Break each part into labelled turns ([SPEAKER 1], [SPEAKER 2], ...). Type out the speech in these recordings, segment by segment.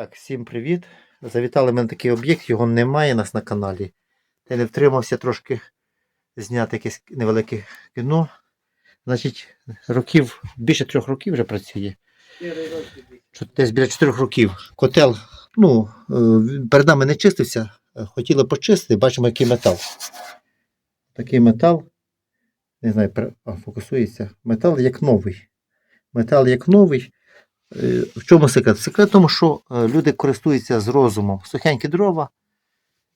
[SPEAKER 1] Так, всім привіт. Завітали мене такий об'єкт, його немає у нас на каналі. Я не втримався трошки зняти якесь невелике кіно. Значить, років, більше трьох років вже працює. Десь біля чотирьох років. Котел, ну, е, перед нами не чистився, е, хотіли почистити, бачимо, який метал. Такий метал. Не знаю, фокусується. Метал як новий. Метал як новий. Е, В чому секрет? Секрет в тому, що е, люди користуються з розумом. Сухенькі дрова,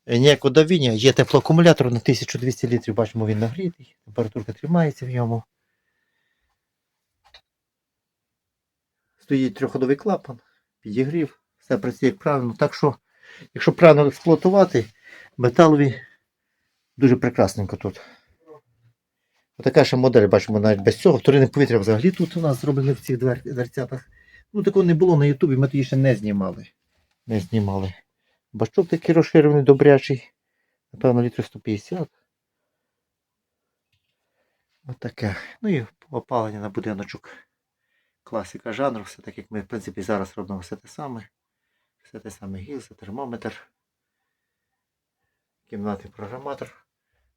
[SPEAKER 1] е, ніякого давіння, є теплоакумулятор на 1200 літрів, бачимо, він нагрітий, температурка тримається в ньому. Стоїть трьохходовий клапан, підігрів, все працює як правильно. Так що, якщо правильно експлуатувати, металові дуже прекрасненько тут. Отака ще модель, бачимо навіть без цього. Вторинне повітря взагалі тут у нас зроблене в цих двер- дверцятах. Ну, такого не було на Ютубі, ми тоді ще не знімали. Не знімали. Бачок такий розширений, добрячий. Напевно, літрів 150. Отаке. Ну і опалення на будиночок. Класика жанру, все так як ми, в принципі, зараз робимо все те саме. Все те саме гілса, термометр. Кімнатний програматор.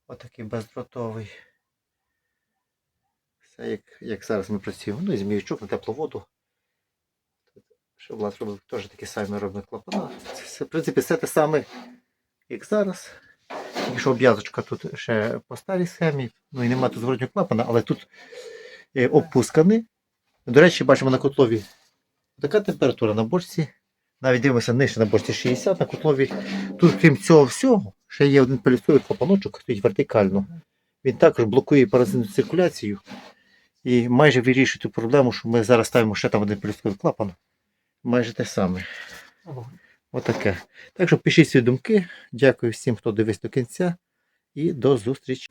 [SPEAKER 1] Отакий бездротовий. Все як, як зараз ми працюємо. Ну і зміючок на теплу воду. Що Влад робив теж такі самі робимо клапана. Це, в принципі, все те саме, як зараз. Якщо обв'язочка тут ще по старій схемі, ну і немає тут зворотнього клапана, але тут опусканий. До речі, бачимо на котлові така температура на бочці. Навіть дивимося нижче на бочці 60 на котлові. Тут, крім цього всього, ще є один пелюстковий клапаночок, стоїть вертикально. Він також блокує паразитну циркуляцію і майже вирішує ту проблему, що ми зараз ставимо ще там один пелюстковий клапан. Майже те саме. Отаке. Так що пишіть свої думки. Дякую всім, хто дивився до кінця. І до зустрічі.